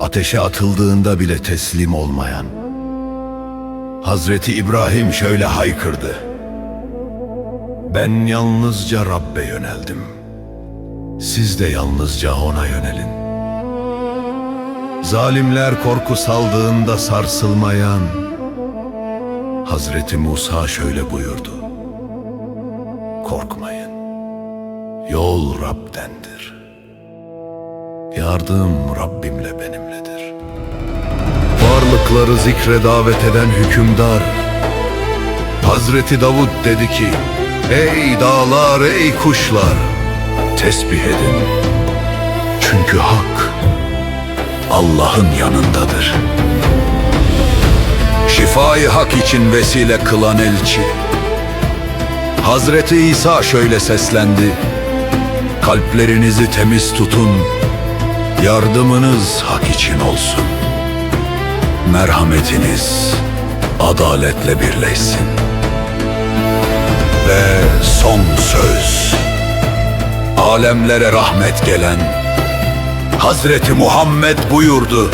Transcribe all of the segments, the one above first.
ateşe atıldığında bile teslim olmayan. Hazreti İbrahim şöyle haykırdı. Ben yalnızca Rabbe yöneldim. Siz de yalnızca ona yönelin. Zalimler korku saldığında sarsılmayan Hazreti Musa şöyle buyurdu. Korkmayın. Yol Rab'dendir. Yardım Rabbimle benimledir. Varlıkları zikre davet eden hükümdar. Hazreti Davud dedi ki Ey dağlar ey kuşlar tesbih edin. Çünkü hak Allah'ın yanındadır. Şifayı hak için vesile kılan elçi. Hazreti İsa şöyle seslendi Kalplerinizi temiz tutun Yardımınız hak için olsun Merhametiniz adaletle birleşsin. Ve son söz Alemlere rahmet gelen Hazreti Muhammed buyurdu.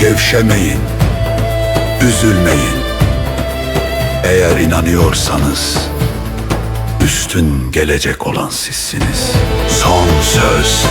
Gevşemeyin Üzülmeyin. Eğer inanıyorsanız Üstün gelecek olan sizsiniz. Son söz